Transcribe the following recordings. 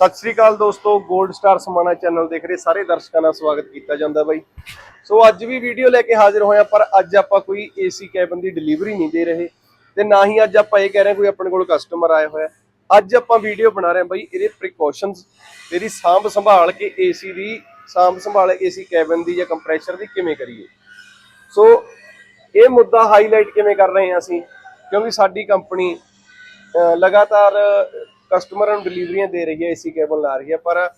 ਸਤਿ ਸ੍ਰੀ ਅਕਾਲ ਦੋਸਤੋ 골ਡ star Samana channel ਦੇਖ ਰਹੇ ਸਾਰੇ ਦਰਸ਼ਕਾਂ ਦਾ ਸਵਾਗਤ ਕੀਤਾ ਜਾਂਦਾ ਬਾਈ। ਸੋ ਅੱਜ ਵੀ ਵੀਡੀਓ ਲੈ ਕੇ ਹਾਜ਼ਰ ਹੋਇਆ ਪਰ ਅੱਜ ਆਪਾਂ ਕੋਈ ਏਸੀ ਕੈਬਨ ਦੀ ਡਿਲੀਵਰੀ ਨਹੀਂ ਦੇ ਰਹੇ ਤੇ ਨਾ ਹੀ ਅੱਜ ਆਪਾਂ ਇਹ ਕਹਿ ਰਹੇ ਕੋਈ ਆਪਣੇ ਕੋਲ ਕਸਟਮਰ ਆਇਆ ਹੋਇਆ। ਅੱਜ ਆਪਾਂ ਵੀਡੀਓ ਬਣਾ ਰਹੇ ਹਾਂ ਬਾਈ ਇਹਦੇ ਪ੍ਰੀਕਾਸ਼ਨਸ ਇਹਦੀ ਸਾਂਭ ਸੰਭਾਲ ਕੇ ਏਸੀ ਦੀ, ਸਾਂਭ ਸੰਭਾਲ ਏਸੀ ਕੈਬਨ ਦੀ ਜਾਂ ਕੰਪਰੈਸ਼ਰ ਦੀ ਕਿਵੇਂ ਕਰੀਏ। ਸੋ ਇਹ ਮੁੱਦਾ ਹਾਈਲਾਈਟ ਕਿਵੇਂ ਕਰ ਰਹੇ ਹਾਂ ਅਸੀਂ, ਕਿਉਂਕਿ ਸਾਡੀ ਕੰਪਨੀ ਲਗਾਤਾਰ ਕਸਟਮਰਾਂ ਨੂੰ ਡਿਲੀਵਰੀਆਂ ਦੇ ਰਹੀ ਹੈ ਏਸੀ ਕੇਬਲ ਲਾ ਰਹੀ ਹੈ, ਪਰ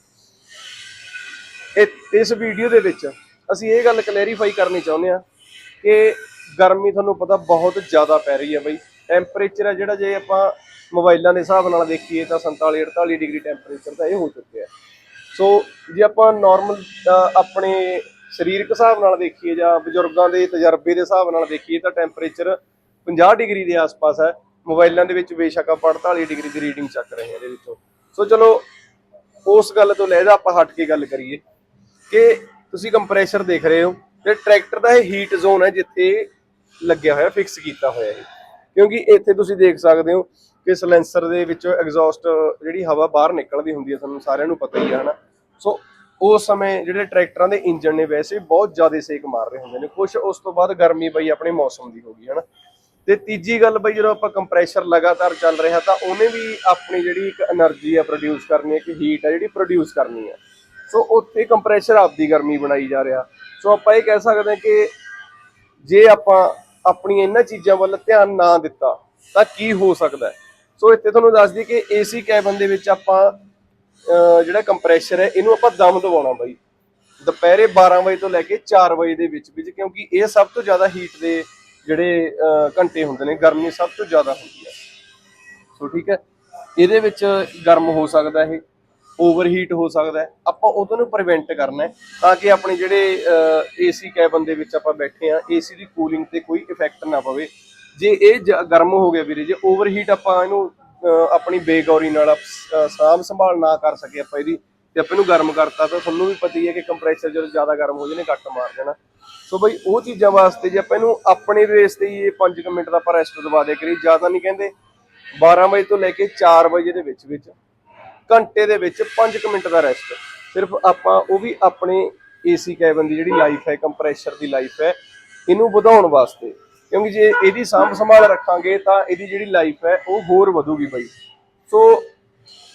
ਇਹ- ਇਸ ਵੀਡੀਓ ਦੇ ਵਿੱਚ ਅਸੀਂ ਇਹ ਗੱਲ ਕਲੈਰੀਫਾਈ ਕਰਨੀ ਚਾਹੁੰਦੇ ਹਾਂ ਕਿ ਗਰਮੀ ਤੁਹਾਨੂੰ ਪਤਾ ਬਹੁਤ ਜ਼ਿਆਦਾ ਪੈ ਰਹੀ ਹੈ ਬਈ। ਟੈਂਪਰੇਚਰ ਹੈ ਜਿਹੜਾ, ਜੇ ਆਪਾਂ ਮੋਬਾਈਲਾਂ ਦੇ ਹਿਸਾਬ ਨਾਲ ਦੇਖੀਏ ਤਾਂ 47 48 ਡਿਗਰੀ ਟੈਂਪਰੇਚਰ ਤਾਂ ਇਹ ਹੋ ਚੁੱਕਿਆ ਸੋ ਜੇ ਆਪਾਂ ਨਾਰਮਲ ਆਪਣੇ ਸਰੀਰਕ ਹਿਸਾਬ ਨਾਲ ਦੇਖੀਏ ਜਾਂ ਬਜ਼ੁਰਗਾਂ ਦੇ ਤਜਰਬੇ ਦੇ ਹਿਸਾਬ ਨਾਲ ਦੇਖੀਏ ਤਾਂ ਟੈਂਪਰੇਚਰ 50 ਡਿਗਰੀ ਦੇ ਆਸ-ਪਾਸ ਹੈ। ਮੋਬਾਈਲਾਂ ਦੇ ਵਿੱਚ ਬੇਸ਼ੱਕ ਆਪਾਂ 48 ਡਿਗਰੀ ਦੀ ਰੀਡਿੰਗ ਚੱਕ ਰਹੇ ਹਾਂ ਇਹਦੇ ਵਿੱਚੋਂ। ਸੋ ਚਲੋ, ਉਸ ਗੱਲ ਤੋਂ ਲੈਦਾ ਆਪਾਂ ਹਟ ਕੇ ਗੱਲ ਕਰੀਏ ਕਿ ਤੁਸੀਂ ਕੰਪਰੈਸ਼ਰ ਦੇਖ ਰਹੇ ਹੋ ਤੇ ਟਰੈਕਟਰ ਦਾ ਇਹ ਹੀਟ ਜ਼ੋਨ ਹੈ ਜਿੱਥੇ ਲੱਗਿਆ ਹੋਇਆ ਫਿਕਸ ਕੀਤਾ ਹੋਇਆ ਹੈ ਕਿਉਂਕਿ ਇੱਥੇ ਤੁਸੀਂ ਦੇਖ ਸਕਦੇ ਹੋ ਕਿ ਸਲੈਂਸਰ ਦੇ ਵਿੱਚੋਂ ਐਗਜ਼ੌਸਟ ਜਿਹੜੀ ਹਵਾ ਬਾਹਰ ਨਿਕਲਦੀ ਹੁੰਦੀ ਹੈ, ਤੁਹਾਨੂੰ ਸਾਰਿਆਂ ਨੂੰ ਪਤਾ ਹੀ ਹੈ ਹਨਾ? ਸੋ ਉਸ ਸਮੇਂ ਜਿਹੜੇ ਟਰੈਕਟਰਾਂ ਦੇ ਇੰਜਨ ਨੇ, ਵੈਸੇ ਬਹੁਤ ਜ਼ਿਆਦਾ ਸੇਕ ਮਾਰ ਰਹੇ ਹੁੰਦੇ ਨੇ। ਕੁਝ ਉਸ ਤੋਂ ਬਾਅਦ ਗਰਮੀ ਪਈ, ਆਪਣੇ ਮੌਸਮ ਦੀ ਹੋ ਗਈ, ਹਨਾ? ਤੇ ਤੀਜੀ ਗੱਲ ਬਈ, ਜਦੋਂ ਆਪਾਂ ਕੰਪਰੈਸ਼ਰ ਲਗਾਤਾਰ ਚੱਲ ਰਿਹਾ ਤਾਂ ਉਹਨੇ ਵੀ ਆਪਣੀ ਜਿਹੜੀ ਇੱਕ એનર્ਜੀ ਆ ਪ੍ਰੋਡਿਊਸ ਕਰਨੀ ਹੈ ਕਿ ਹੀਟ ਆ ਜਿਹੜੀ ਪ੍ਰੋਡਿਊਸ ਕਰਨੀ ਹੈ ਸੋ ਉੱਥੇ ਕੰਪਰੈਸ਼ਰ ਆਪਦੀ ਗਰਮੀ ਬਣਾਈ ਜਾ ਰਿਹਾ। ਸੋ ਆਪਾਂ ਇਹ ਕਹਿ ਸਕਦੇ ਹਾਂ ਕਿ ਜੇ ਆਪਾਂ ਆਪਣੀ ਇਹਨਾਂ ਚੀਜ਼ਾਂ ਵੱਲ ਧਿਆਨ ਨਾ ਦਿੱਤਾ, ਤਾਂ ਕੀ ਹੋ ਸਕਦਾ ਸੋ ਇੱਥੇ ਤੁਹਾਨੂੰ ਦੱਸ ਦਈਏ ਕਿ ਏਸੀ ਕੈਬਨ ਦੇ ਵਿੱਚ ਆਪਾਂ ਜਿਹੜਾ ਕੰਪਰੈਸ਼ਰ ਹੈ, ਇਹਨੂੰ ਆਪਾਂ ਦਮ ਦਵਾਉਣਾ ਬਾਈ। ਦੁਪਹਿਰੇ 12 ਵਜੇ ਤੋਂ ਲੈ ਕੇ 4 ਵਜੇ ਦੇ ਵਿੱਚ ਵਿੱਚ, ਕਿਉਂਕਿ ਇਹ ਸਭ ਤੋਂ ਜ਼ਿਆਦਾ ਹੀਟ ਦੇ ਜਿਹੜੇ ਘੰਟੇ ਹੁੰਦੇ ਨੇ ਗਰਮੀ ਸਭ ਤੋਂ ਜ਼ਿਆਦਾ ਹੁੰਦੀ ਹੈ। ਸੋ ਠੀਕ ਹੈ ਇਹਦੇ ਵਿੱਚ ਗਰਮ ਹੋ ਸਕਦਾ ਇਹ ਓਵਰਹੀਟ ਹੋ ਸਕਦਾ ਆਪਾਂ ਉਹਦੋਂ ਨੂੰ ਪ੍ਰੀਵੈਂਟ ਕਰਨਾ ਹੈ ਤਾਂ ਕਿ ਆਪਣੇ ਜਿਹੜੇ ਏਸੀ ਕੈਬਨ ਦੇ ਵਿੱਚ ਆਪਾਂ ਬੈਠੇ ਆ ਏਸੀ ਦੀ ਕੂਲਿੰਗ ਤੇ ਕੋਈ ਇਫੈਕਟ ਨਾ ਪਵੇ। ਜੇ ਇਹ ਗਰਮ ਹੋ ਗਿਆ ਵੀਰੇ ਜੇ ਓਵਰਹੀਟ ਆਪਾਂ ਇਹਨੂੰ ਅਹ, ਆਪਣੀ ਬੇਗੌਰੀ ਨਾਲ ਸਾਂਭ ਸੰਭਾਲ ਨਾ ਕਰ ਸਕੇ ਆਪਾਂ ਇਹਦੀ ਤੇ ਆਪਾਂ ਇਹਨੂੰ ਗਰਮ ਕਰਤਾ ਤਾਂ ਤੁਹਾਨੂੰ ਵੀ ਪਤਾ ਹੀ ਹੈ ਕਿ ਕੰਪਰੈਸਰ ਜਦੋਂ ਜ਼ਿਆਦਾ ਗਰਮ ਹੋ ਜਾਣੇ ਕੱਟ ਮਾਰ ਜਾਣਾ। ਸੋ ਬਈ ਉਹ ਚੀਜ਼ਾਂ ਵਾਸਤੇ ਜੇ ਆਪਾਂ ਇਹਨੂੰ ਆਪਣੇ ਬੇਸ ਤੇ ਹੀ ਇਹ 5 ਮਿੰਟ ਦਾ ਆਪਾਂ ਰੈਸਟ ਦਵਾ ਦੇ ਕਰੀ ਜ਼ਿਆਦਾ ਨਹੀਂ ਕਹਿੰਦੇ 12 ਵਜੇ ਤੋਂ ਲੈ ਕੇ 4 ਵਜੇ ਦੇ ਵਿੱਚ ਵਿੱਚ, ਘੰਟੇ ਦੇ ਵਿੱਚ 5 ਮਿੰਟ ਦਾ ਰੈਸਟ ਸਿਰਫ ਆਪਾਂ ਉਹ ਵੀ ਆਪਣੇ ਏਸੀ ਕੈਬਨ ਦੀ ਜਿਹੜੀ ਲਾਈਫ ਹੈ ਕੰਪਰੈਸ਼ਰ ਦੀ ਲਾਈਫ ਹੈ, ਇਹਨੂੰ ਵਧਾਉਣ ਵਾਸਤੇ। ਕਿਉਂਕਿ ਜੇ ਇਹਦੀ ਸਾਂਭ ਸੰਭਾਲ ਰੱਖਾਂਗੇ ਤਾਂ ਇਹਦੀ ਜਿਹੜੀ ਲਾਈਫ ਹੈ, ਉਹ ਹੋਰ ਵਧੂਗੀ ਬਾਈ। ਸੋ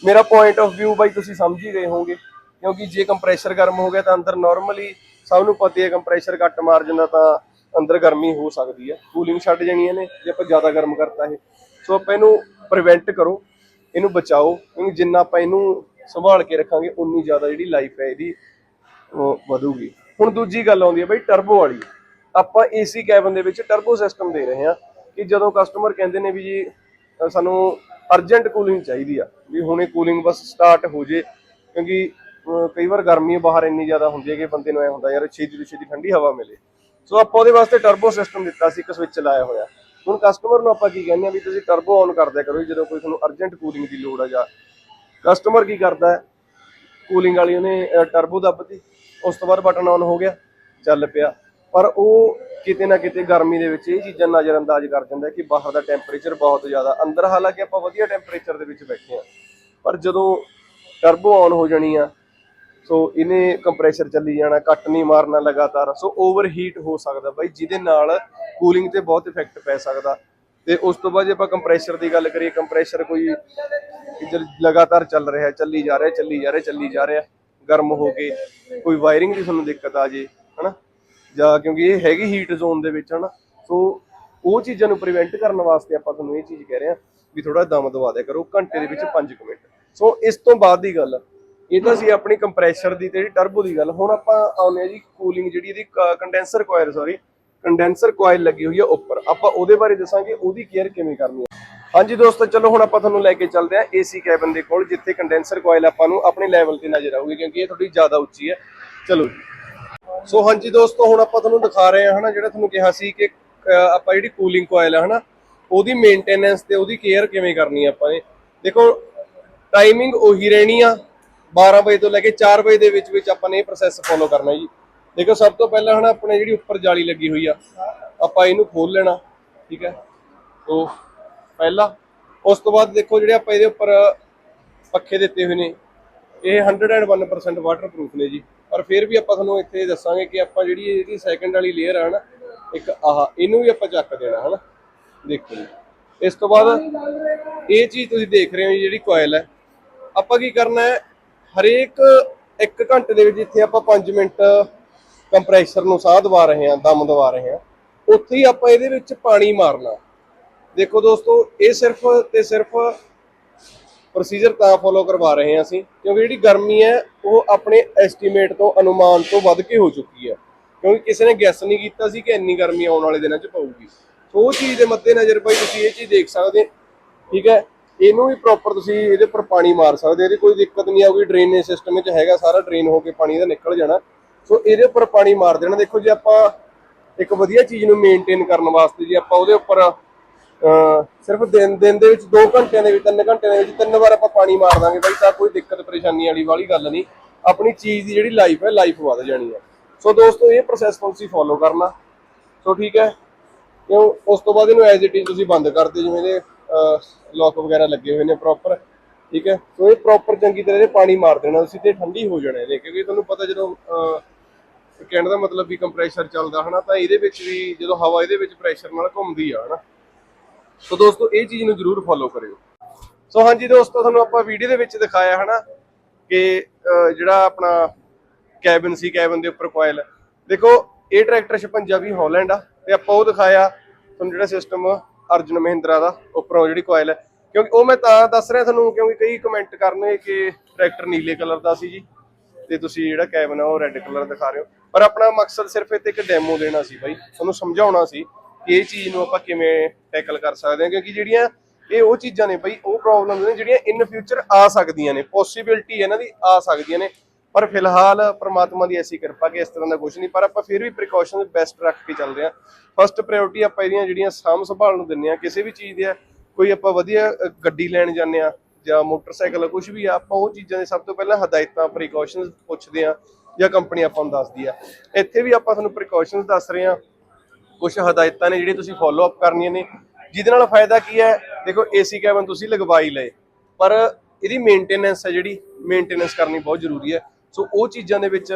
ਮੇਰਾ ਪੁਆਇੰਟ ਆਫ View ਬਾਈ ਤੁਸੀਂ ਸਮਝ ਹੀ ਰਹੇ ਹੋਵੋਗੇ। ਕਿਉਂਕਿ ਜੇ ਕੰਪਰੈਸ਼ਰ ਗਰਮ ਹੋ ਗਿਆ ਤਾਂ ਅੰਦਰ ਨਾਰਮਲੀ ਸਭ ਨੂੰ ਪਤਾ ਹੈ ਕੰਪਰੈਸ਼ਰ ਘੱਟ ਮਾਰ ਜਾਂਦਾ ਤਾਂ ਅੰਦਰ ਗਰਮੀ ਹੋ ਸਕਦੀ ਹੈ। ਕੂਲਿੰਗ ਛੱਡ ਜਾਣੀਆਂ ਨੇ, ਜੇ ਆਪਾਂ ਜ਼ਿਆਦਾ ਗਰਮ ਕਰਤਾ ਇਹ। ਸੋ ਆਪਾਂ ਇਹਨੂੰ ਪ੍ਰੀਵੈਂਟ ਕਰੋ, ਇਹਨੂੰ ਬਚਾਓ ਕਿਉਂਕਿ ਜਿੰਨਾ ਆਪਾਂ ਇਹਨੂੰ ਸੰਭਾਲ ਕੇ ਰੱਖਾਂਗੇ ਉਨੀ ਜ਼ਿਆਦਾ ਜਿਹੜੀ ਲਾਈਫ ਹੈ ਇਹਦੀ ਉਹ ਵਧੂਗੀ। ਹੁਣ ਦੂਜੀ ਗੱਲ ਆਉਂਦੀ ਹੈ ਬਈ ਟਰਬੋ ਵਾਲੀ। ਆਪਾਂ ਏਸੀ ਕੈਬਨ ਦੇ ਵਿੱਚ ਟਰਬੋ ਸਿਸਟਮ ਦੇ ਰਹੇ ਹਾਂ ਕਿ ਜਦੋਂ ਕਸਟਮਰ ਕਹਿੰਦੇ ਨੇ ਵੀ ਜੀ ਸਾਨੂੰ ਅਰਜੈਂਟ ਕੂਲਿੰਗ ਚਾਹੀਦੀ ਆ, ਵੀ ਹੁਣੇ ਕੂਲਿੰਗ ਬਸ ਸਟਾਰਟ ਹੋ ਜੇ, ਕਿਉਂਕਿ ਕਈ ਵਾਰ ਗਰਮੀ ਬਾਹਰ ਇੰਨੀ ਜ਼ਿਆਦਾ ਹੁੰਦੀ ਹੈ ਕਿ ਬੰਦੇ ਨੂੰ ਐ ਹੁੰਦਾ ਯਾਰ ਛੇਤੀ ਤੋਂ ਛੇਤੀ ਠੰਡੀ ਹਵਾ ਮਿਲੇ। ਸੋ ਆਪਾਂ ਉਹਦੇ ਵਾਸਤੇ ਟਰਬੋ ਸਿਸਟਮ ਦਿੱਤਾ ਸੀ, ਇੱਕ ਸਵਿਚ ਲਾਇਆ ਹੋਇਆ। ਹੁਣ ਕਸਟਮਰ ਨੂੰ ਆਪਾਂ ਕੀ ਕਹਿੰਦੇ ਆ ਵੀ ਤੁਸੀਂ ਟਰਬੋ ਔਨ ਕਰ ਦਿਆ ਕਰੋ ਜੀ, ਜਦੋਂ ਕੋਈ ਤੁਹਾਨੂੰ ਅਰਜੈਂਟ ਕੂਲਿੰਗ ਦੀ ਲੋੜ ਆ ਜਾਂ ਕਸਟਮਰ ਕੀ ਕਰਦਾ ਹੈ? ਕੂਲਿੰਗ ਵਾਲੀ ਉਹਨੇ ਟਰਬੋ ਦੱਬਤੀ, ਉਸ ਤੋਂ ਬਾਅਦ ਬਟਨ ਆਨ ਹੋ ਗਿਆ, ਚੱਲ ਪਿਆ। ਪਰ ਉਹ ਕਿਤੇ ਨਾ ਕਿਤੇ ਗਰਮੀ ਦੇ ਵਿੱਚ ਇਹ ਚੀਜ਼ਾਂ ਨਜ਼ਰਅੰਦਾਜ਼ ਕਰ ਜਾਂਦਾ ਕਿ ਬਾਹਰ ਦਾ ਟੈਂਪਰੇਚਰ ਬਹੁਤ ਜ਼ਿਆਦਾ, ਅੰਦਰ ਹਾਲਾਂਕਿ ਆਪਾਂ ਵਧੀਆ ਟੈਂਪਰੇਚਰ ਦੇ ਵਿੱਚ ਬੈਠੇ ਆ ਪਰ ਜਦੋਂ ਟਰਬੋ ਆਨ ਹੋ ਜਾਣੀ ਆ ਸੋ ਇਹਨੇ ਕੰਪਰੈਸ਼ਰ ਚੱਲੀ ਜਾਣਾ, ਕੱਟ ਨਹੀਂ ਮਾਰਨਾ ਲਗਾਤਾਰ। ਸੋ ਓਵਰ ਹੀਟ ਹੋ ਸਕਦਾ ਬਾਈ, ਜਿਹਦੇ ਨਾਲ ਕੂਲਿੰਗ ਤੇ ਬਹੁਤ ਇਫੈਕਟ ਪੈ ਸਕਦਾ। ਤੇ ਉਸ ਤੋਂ ਬਾਅਦ ਜੇ ਆਪਾਂ ਕੰਪਰੈਸ਼ਰ ਦੀ ਗੱਲ ਕਰੀਏ ਕੰਪਰੈਸ਼ਰ ਕੋਈ ਕਿ ਲਗਾਤਾਰ ਚੱਲ ਰਿਹਾ, ਚੱਲੀ ਜਾ ਰਿਹਾ, ਚੱਲੀ ਜਾ ਰਿਹਾ, ਚੱਲੀ ਜਾ ਰਿਹਾ। ਗਰਮ ਹੋ ਕੇ ਕੋਈ ਵਾਇਰਿੰਗ ਦੀ ਤੁਹਾਨੂੰ ਦਿੱਕਤ ਆ ਜੇ, ਹਨਾ? ਜਾਂ ਕਿਉਂਕਿ ਇਹ ਹੈਗੀ ਹੀਟ ਜ਼ੋਨ ਦੇ ਵਿੱਚ, ਹਨਾ? ਸੋ ਉਹ ਚੀਜ਼ਾਂ ਨੂੰ ਪ੍ਰੀਵੈਂਟ ਕਰਨ ਵਾਸਤੇ ਆਪਾਂ ਤੁਹਾਨੂੰ ਇਹ ਚੀਜ਼ ਕਹਿ ਰਹੇ ਹਾਂ ਵੀ ਥੋੜਾ ਦਮ ਦਵਾ ਦਿਆ ਕਰੋ, ਘੰਟੇ ਦੇ ਵਿੱਚ 5 ਮਿੰਟ। ਸੋ ਇਸ ਤੋਂ ਬਾਅਦ ਦੀ ਗੱਲ ਇਹ ਤਾਂ ਸੀ ਆਪਣੀ ਕੰਪਰੈਸ਼ਰ ਦੀ ਤੇ ਜਿਹੜੀ ਟਰਬੋ ਦੀ ਗੱਲ। ਹੁਣ ਆਪਾਂ ਆਉਂਦੇ ਆ ਜੀ ਕੂਲਿੰਗ ਜਿਹੜੀ ਇਹਦੀ condenser coil sorry condenser coil ਲੱਗੀ ਹੋਈ ਹੈ ਉੱਪਰ। ਆਪਾਂ ਉਹਦੇ ਬਾਰੇ ਦੱਸਾਂਗੇ, ਉਹਦੀ ਕੇਅਰ ਕਿਵੇਂ ਕਰਨੀ ਹੈ। ਹਾਂਜੀ ਦੋਸਤੋ, ਚਲੋ ਹੁਣ ਆਪਾਂ ਤੁਹਾਨੂੰ ਲੈ ਕੇ ਚੱਲਦੇ ਹਾਂ ਏਸੀ ਕੈਬਨ ਦੇ ਕੋਲ, ਜਿੱਥੇ ਕੰਡੈਂਸਰ ਕੋਇਲ ਆਪਾਂ ਨੂੰ ਆਪਣੇ ਲੈਵਲ ਤੇ ਨਜ਼ਰ ਆਊਗੀ, ਕਿਉਂਕਿ ਇਹ ਥੋੜੀ ਜ਼ਿਆਦਾ ਉੱਚੀ ਹੈ। ਚਲੋ ਜੀ। ਸੋ ਹਾਂਜੀ ਦੋਸਤੋ, ਹੁਣ ਆਪਾਂ ਤੁਹਾਨੂੰ ਦਿਖਾ ਰਹੇ ਹਾਂ ਹਨਾ, ਜਿਹੜਾ ਤੁਹਾਨੂੰ ਕਿਹਾ ਸੀ ਕਿ ਆਪਾਂ ਜਿਹੜੀ ਕੂਲਿੰਗ ਕੋਇਲ ਹੈ ਹਨਾ, ਉਹਦੀ ਮੇਨਟੇਨੈਂਸ ਤੇ ਉਹਦੀ ਕੇਅਰ ਕਿਵੇਂ ਕਰਨੀ ਆਪਾਂ ਨੇ। ਦੇਖੋ ਟਾਈਮਿੰਗ ਉਹੀ ਰਹਿਣੀ ਆ। 12 ਵਜੇ ਤੋਂ ਲੈ ਕੇ 4 ਵਜੇ ਦੇ ਵਿੱਚ ਵਿੱਚ ਆਪਾਂ ਨੇ ਇਹ ਪ੍ਰੋਸੈਸ ਫੋਲੋ ਕਰਨਾ ਜੀ। ਦੇਖੋ, ਸਭ ਤੋਂ ਪਹਿਲਾਂ ਹਨਾ ਆਪਣੇ ਜਿਹੜੀ ਉੱਪਰ ਜਾਲੀ ਲੱਗੀ ਹੋਈ ਆ, ਆਪਾਂ ਇਹਨੂੰ ਖੋਲ ਲੈਣਾ, ਠੀਕ ਹੈ? ਤੋ ਪਹਿਲਾ, ਉਸ ਤੋਂ ਬਾਅਦ ਦੇਖੋ ਜਿਹੜੇ ਆਪਾਂ ਇਹਦੇ ਉੱਪਰ ਪੱਖੇ ਦਿੱਤੇ ਹੋਏ ਨੇ, ਇਹ 101% ਵਾਟਰਪ੍ਰੂਫ ਨੇ ਜੀ। ਪਰ ਫਿਰ ਵੀ ਆਪਾਂ ਤੁਹਾਨੂੰ ਇੱਥੇ ਦੱਸਾਂਗੇ ਕਿ ਆਪਾਂ ਜਿਹੜੀ ਇਹਦੀ ਸੈਕੰਡ ਵਾਲੀ ਲੇਅਰ ਆ ਨਾ, ਇੱਕ ਆਹ, ਇਹਨੂੰ ਵੀ ਆਪਾਂ ਚੱਕ ਦੇਣਾ, ਹਨਾ? ਦੇਖੋ ਜੀ। ਇਸ ਤੋਂ ਬਾਅਦ ਇਹ ਚੀਜ਼ ਤੁਸੀਂ ਦੇਖ ਰਹੇ ਹੋ ਜੀ, ਜਿਹੜੀ ਕੋਇਲ ਹੈ। ਆਪਾਂ ਕੀ ਕਰਨਾ ਹੈ ਹਰੇਕ 1 ਘੰਟੇ ਦੇ ਵਿੱਚ ਜਿੱਥੇ ਆਪਾਂ 5 ਮਿੰਟ ਕੰਪਰੈਸਰ ਨੂੰ ਸਾਹ ਦਵਾ ਰਹੇ ਹਾਂ, ਦਮ ਦਵਾ ਰਹੇ ਹਾਂ, ਉੱਥੇ ਹੀ ਆਪਾਂ ਇਹਦੇ ਵਿੱਚ ਪਾਣੀ ਮਾਰਨਾ। ਦੇਖੋ ਦੋਸਤੋ, ਇਹ ਸਿਰਫ ਤੇ ਸਿਰਫ ਪ੍ਰੋਸੀਜਰ ਤਾਂ ਫੋਲੋ ਕਰਵਾ ਰਹੇ ਹਾਂ ਅਸੀਂ, ਕਿਉਂਕਿ ਜਿਹੜੀ ਗਰਮੀ ਹੈ, ਉਹ ਆਪਣੇ ਐਸਟੀਮੇਟ ਤੋਂ ਅਨੁਮਾਨ ਤੋਂ ਵੱਧ ਕੇ ਹੋ ਚੁੱਕੀ ਹੈ। ਕਿਉਂਕਿ ਕਿਸੇ ਨੇ ਗੈਸ ਨਹੀਂ ਕੀਤਾ ਸੀ ਕਿ ਇੰਨੀ ਗਰਮੀ ਆਉਣ ਵਾਲੇ ਦਿਨਾਂ 'ਚ ਪਊਗੀ। ਸੋ ਉਹ ਚੀਜ਼ ਦੇ ਮੱਦੇਨਜ਼ਰ ਭਾਈ ਤੁਸੀਂ ਇਹ ਚੀਜ਼ ਦੇਖ ਸਕਦੇ ਠੀਕ ਹੈ? ਇਹਨੂੰ ਵੀ ਪ੍ਰੋਪਰ ਤੁਸੀਂ ਇਹਦੇ ਉੱਪਰ ਪਾਣੀ ਮਾਰ ਸਕਦੇ ਇਹਦੀ ਕੋਈ ਦਿੱਕਤ ਨਹੀਂ ਆਊਗੀ ਡਰੇਨੇਜ ਸਿਸਟਮ ਵਿੱਚ ਹੈਗਾ, ਸਾਰਾ ਡਰੇਨ ਹੋ ਕੇ ਪਾਣੀ ਦਾ ਨਿਕਲ ਜਾਣਾ। ਸੋ ਇਹਦੇ ਉੱਪਰ ਪਾਣੀ ਮਾਰ ਦੇਣਾ। ਦੇਖੋ ਜੇ, ਆਪਾਂ ਇੱਕ ਵਧੀਆ ਚੀਜ਼ ਨੂੰ ਮੇਨਟੇਨ ਕਰਨ ਵਾਸਤੇ ਜੇ, ਆਪਾਂ ਉਹਦੇ ਉੱਪਰ ਸਿਰਫ ਦਿਨ ਦਿਨ ਦੇ ਵਿੱਚ 2 ਘੰਟਿਆਂ ਦੇ ਵਿੱਚ 3 ਘੰਟਿਆਂ ਦੇ ਵਿੱਚ ਤਿੰਨ ਵਾਰ ਆਪਾਂ ਪਾਣੀ ਮਾਰ ਦਾਂਗੇ ਬਾਈ, ਤਾਂ ਕੋਈ ਦਿੱਕਤ, ਪਰੇਸ਼ਾਨੀ ਵਾਲੀ ਵਾਲੀ ਗੱਲ ਨਹੀਂ। ਆਪਣੀ ਚੀਜ਼ ਦੀ ਜਿਹੜੀ ਲਾਈਫ ਹੈ ਲਾਈਫ ਵਧ ਜਾਣੀ ਹੈ। ਸੋ ਦੋਸਤੋ, ਇਹ ਪ੍ਰੋਸੈਸ ਤੁਸੀਂ ਫੋਲੋ ਕਰਨਾ। ਸੋ ਠੀਕ ਹੈ, ਕਿਉਂ? ਉਸ ਤੋਂ ਬਾਅਦ ਇਹਨੂੰ ਐਜ਼ ਇਟ ਇਜ਼ ਤੁਸੀਂ ਬੰਦ ਕਰਦੇ ਜਿਵੇਂ ਇਹਦੇ ਲੌਕ ਵਗੈਰਾ ਲੱਗੇ ਹੋਏ ਨੇ ਪ੍ਰੋਪਰ ਠੀਕ ਹੈ? ਸੋ ਇਹ ਪ੍ਰੋਪਰ ਚੰਗੀ ਤਰ੍ਹਾਂ ਇਹਦੇ ਪਾਣੀ ਮਾਰ ਦੇਣਾ ਤੁਸੀਂ ਤੇ ਠੰਡੀ ਹੋ ਜਾਣਾ ਇਹਦੇ ਕਿਉਂਕਿ ਤੁਹਾਨੂੰ ਪਤਾ ਜਦੋਂ ਕਹਿਣ ਦਾ ਮਤਲਬ ਵੀ ਕੰਪਰੈਸ਼ਰ ਚੱਲਦਾ ਹਨਾ, ਤਾਂ ਇਹਦੇ ਵਿੱਚ ਵੀ ਜਦੋਂ ਹਵਾ ਇਹਦੇ ਵਿੱਚ ਪ੍ਰੈਸ਼ਰ ਨਾਲ ਘੁੰਮਦੀ ਆ, ਹਨਾ? ਸੋ ਦੋਸਤੋ, ਇਹ ਚੀਜ਼ ਨੂੰ ਜਰੂਰ ਫੋਲੋ ਕਰਿਓ। ਸੋ ਹਾਂਜੀ ਦੋਸਤੋ, ਤੁਹਾਨੂੰ ਆਪਾਂ ਵੀਡੀਓ ਦੇ ਵਿੱਚ ਦਿਖਾਇਆ ਹਨਾ ਕਿ ਜਿਹੜਾ ਆਪਣਾ ਕੈਬਨ ਸੀ ਕੈਬਨ ਦੇ ਉੱਪਰ ਕੋਇਲ ਦੇਖੋ, ਇਹ ਟਰੈਕਟਰ 56 ਵੀ ਹਾਲੈਂਡ ਆ, ਤੇ ਆਪਾਂ ਉਹ ਦਿਖਾਇਆ, ਤੁਹਾਨੂੰ ਜਿਹੜਾ ਸਿਸਟਮ ਅਰਜੁਨ ਮਹਿੰਦਰਾ ਦਾ ਉੱਪਰੋਂ ਜਿਹੜੀ ਕੋਇਲ ਹੈ। ਕਿਉਂਕਿ ਉਹ ਮੈਂ ਤਾਂ ਦੱਸ ਰਿਹਾ ਤੁਹਾਨੂੰ, ਕਿਉਂਕਿ ਕਈ ਕਮੈਂਟ ਕਰਨੇ ਕਿ ਟਰੈਕਟਰ ਨੀਲੇ ਕਲਰ ਦਾ ਸੀ ਜੀ। ਤੇ ਤੁਸੀਂ ਜਿਹੜਾ ਕੈਬਨ ਆ ਉਹ ਰੈੱਡ ਕਲਰ ਦਿਖਾ ਰਹੇ ਹੋ। ਪਰ ਆਪਣਾ ਮਕਸਦ ਸਿਰਫ ਇੱਥੇ ਇੱਕ ਡੈਮੋ ਦੇਣਾ ਸੀ ਬਾਈ। ਤੁਹਾਨੂੰ ਸਮਝਾਉਣਾ ਸੀ ਕਿ ਇਹ ਚੀਜ਼ ਨੂੰ ਆਪਾਂ ਕਿਵੇਂ ਟੈਕਲ ਕਰ ਸਕਦੇ ਹਾਂ। ਕਿਉਂਕਿ ਜਿਹੜੀਆਂ ਇਹ ਉਹ ਚੀਜ਼ਾਂ ਨੇ ਬਾਈ, ਉਹ ਪ੍ਰੋਬਲਮਸ ਨੇ ਜਿਹੜੀਆਂ ਇਨ ਫਿਊਚਰ ਆ ਸਕਦੀਆਂ ਨੇ। ਪੋਸਿਬਿਲਿਟੀ ਇਹਨਾਂ ਦੀ ਆ ਸਕਦੀਆਂ ਨੇ। ਪਰ ਫਿਲਹਾਲ ਪ੍ਰਮਾਤਮਾ ਦੀ ਐਸੀ ਕਿਰਪਾ ਕਿ ਇਸ ਤਰ੍ਹਾਂ ਦਾ ਕੁਝ ਨਹੀਂ, ਪਰ ਆਪਾਂ ਫਿਰ ਵੀ ਪ੍ਰੀਕਾਸ਼ਨ ਬੈਸਟ ਰੱਖ ਕੇ ਚੱਲਦੇ ਹਾਂ। ਫਸਟ ਪ੍ਰਾਇੋਰਟੀ ਆਪਾਂ ਇਹਦੀਆਂ ਜਿਹੜੀਆਂ ਸਾਂਭ ਸੰਭਾਲ ਨੂੰ ਦਿੰਨੇ ਆ ਕਿਸੇ ਵੀ ਚੀਜ਼ ਦੇ ਕੋਈ ਆਪਾਂ ਵਧੀਆ ਗੱਡੀ ਲੈਣ ਜਾਂਦੇ ਆ ਜਾਂ ਮੋਟਰਸਾਈਕਲ ਕੁਝ ਵੀ ਆ, ਆਪਾਂ ਉਹ ਚੀਜ਼ਾਂ ਦੇ ਸਭ ਤੋਂ ਪਹਿਲਾਂ ਹਦਾਇਤਾਂ ਪ੍ਰੀਕਾਸ਼ਨਸ ਪੁੱਛਦੇ ਆ ਜਾਂ ਕੰਪਨੀ ਆਪਾਂ ਨੂੰ ਦੱਸਦੀ ਆ। ਇੱਥੇ ਵੀ ਆਪਾਂ ਤੁਹਾਨੂੰ ਪ੍ਰੀਕਾਸ਼ਨਸ ਦੱਸ ਰਹੇ ਆ ਕੁਝ ਹਦਾਇਤਾਂ ਨੇ ਜਿਹੜੀਆਂ ਤੁਸੀਂ ਫੋਲੋ ਅਪ ਕਰਨੀਆਂ ਨੇ। ਜਿਹਦੇ ਨਾਲ ਫਾਇਦਾ ਕੀ ਹੈ? ਦੇਖੋ ਏਸੀ ਕੈਬਨ ਤੁਸੀਂ ਲਗਵਾਈ ਲਏ। ਪਰ ਇਹਦੀ ਮੇਨਟੇਨੈਂਸ ਹੈ ਜਿਹੜੀ ਮੇਨਟੇਨੈਂਸ ਕਰਨੀ ਬਹੁਤ ਜ਼ਰੂਰੀ ਹੈ। ਸੋ ਉਹ ਚੀਜ਼ਾਂ ਦੇ ਵਿੱਚ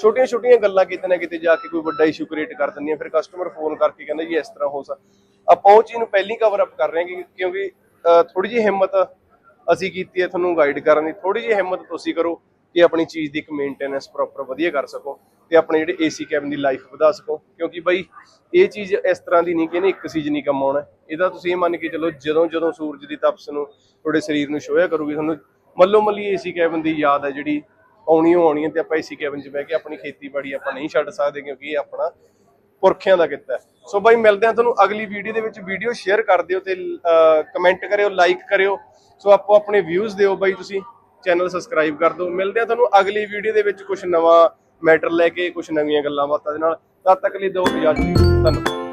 ਛੋਟੀਆਂ-ਛੋਟੀਆਂ ਗੱਲਾਂ ਕਿਤੇ ਨਾ ਕਿਤੇ ਜਾ ਕੇ ਕੋਈ ਵੱਡਾ ਇਸ਼ੂ ਕ੍ਰੀਏਟ ਕਰ ਦਿੰਦੀਆਂ, ਫਿਰ ਕਸਟਮਰ ਫੋਨ ਕਰਕੇ ਕਹਿੰਦਾ ਜੀ ਇਸ ਤਰ੍ਹਾਂ ਹੋ ਸਕ, ਆਪਾਂ ਉਹ ਚੀਜ਼ ਨੂੰ ਪਹਿਲੀ ਹੀ ਕਵਰ ਅਪ ਕਰ ਰਹੇ ਹਾਂ ਕਿ- ਕਿਉਂਕਿ ਥੋੜੀ ਜਿਹੀ ਹਿੰਮਤ ਅਸੀਂ ਕੀਤੀ ਹੈ ਤੁਹਾਨੂੰ ਗਾਈਡ ਕਰਨ ਦੀ ਥੋੜੀ ਜਿਹੀ ਹਿੰਮਤ ਤੁਸੀਂ ਕਰੋ ਕਿ ਆਪਣੀ ਚੀਜ਼ ਦੀ ਇੱਕ ਮੇਨਟੇਨੈਂਸ ਪ੍ਰੋਪਰ ਵਧੀਆ ਕਰ ਸਕੋ ਤੇ ਆਪਣੇ ਜਿਹੜੇ ਏਸੀ ਕੈਬਨ ਦੀ ਲਾਈਫ ਵਧਾ ਸਕੋ, ਕਿਉਂਕਿ ਬਈ ਇਹ ਚੀਜ਼ ਇਸ ਤਰ੍ਹਾਂ ਦੀ ਨਹੀਂ ਕਿ ਇਹਨੇ ਇੱਕ ਸੀਜ਼ਨ ਹੀ ਕੰਮ ਆਉਣਾ ਇਹਦਾ ਤੁਸੀਂ ਇਹ ਮੰਨ ਕੇ ਚਲੋ ਜਦੋਂ ਜਦੋਂ ਸੂਰਜ ਦੀ ਤਪਸ਼ ਨੂੰ ਤੁਹਾਡੇ ਸਰੀਰ ਨੂੰ ਛੋਇਆ ਕਰੂਗੀ, ਤੁਹਾਨੂੰ ਮੱਲੋ ਮੱਲੀ ਏਸੀ ਕੈਬਨ ਦੀ ਯਾਦ ਹੈ ਜਿਹੜੀ ਆਉਣੀ ਓ ਆਉਣੀ ਹੈ ਤੇ ਆਪਾਂ ਏਸੀ ਕੈਬਨ 'ਚ ਬਹਿ ਕੇ ਆਪਣੀ ਖੇਤੀਬਾੜੀ ਆਪਾਂ ਨਹੀਂ ਛੱਡ ਸਕਦੇ ਕਿਉਂਕਿ ਇਹ ਆਪਣਾ ਪੁਰਖਿਆਂ ਦਾ ਕਿੱਤਾ ਹੈ। ਸੋ ਬਾਈ, ਮਿਲਦੇ ਹਾਂ ਤੁਹਾਨੂੰ ਅਗਲੀ ਵੀਡੀਓ ਦੇ ਵਿੱਚ। ਵੀਡੀਓ ਸ਼ੇਅਰ ਕਰ ਦਿਓ ਤੇ ਕਮੈਂਟ ਕਰਿਓ ਲਾਈਕ ਕਰਿਓ। ਸੋ ਆਪੋ ਆਪਣੇ ਵਿਊਜ਼ ਦਿਓ ਬਾਈ ਤੁਸੀਂ। ਚੈਨਲ ਸਬਸਕ੍ਰਾਈਬ ਕਰ ਦਿਓ। ਮਿਲਦੇ ਹਾਂ ਤੁਹਾਨੂੰ ਅਗਲੀ ਵੀਡੀਓ ਦੇ ਵਿੱਚ ਕੁਝ ਨਵਾਂ ਮੈਟਰ ਲੈ ਕੇ ਕੁਝ ਨਵੀਆਂ ਗੱਲਾਂ ਬਾਤਾਂ ਦੇ ਨਾਲ। ਤਦ ਤੱਕ ਲਈ ਦਿਓ ਇਜਾਜ਼ਤ। ਧੰਨਵਾਦ।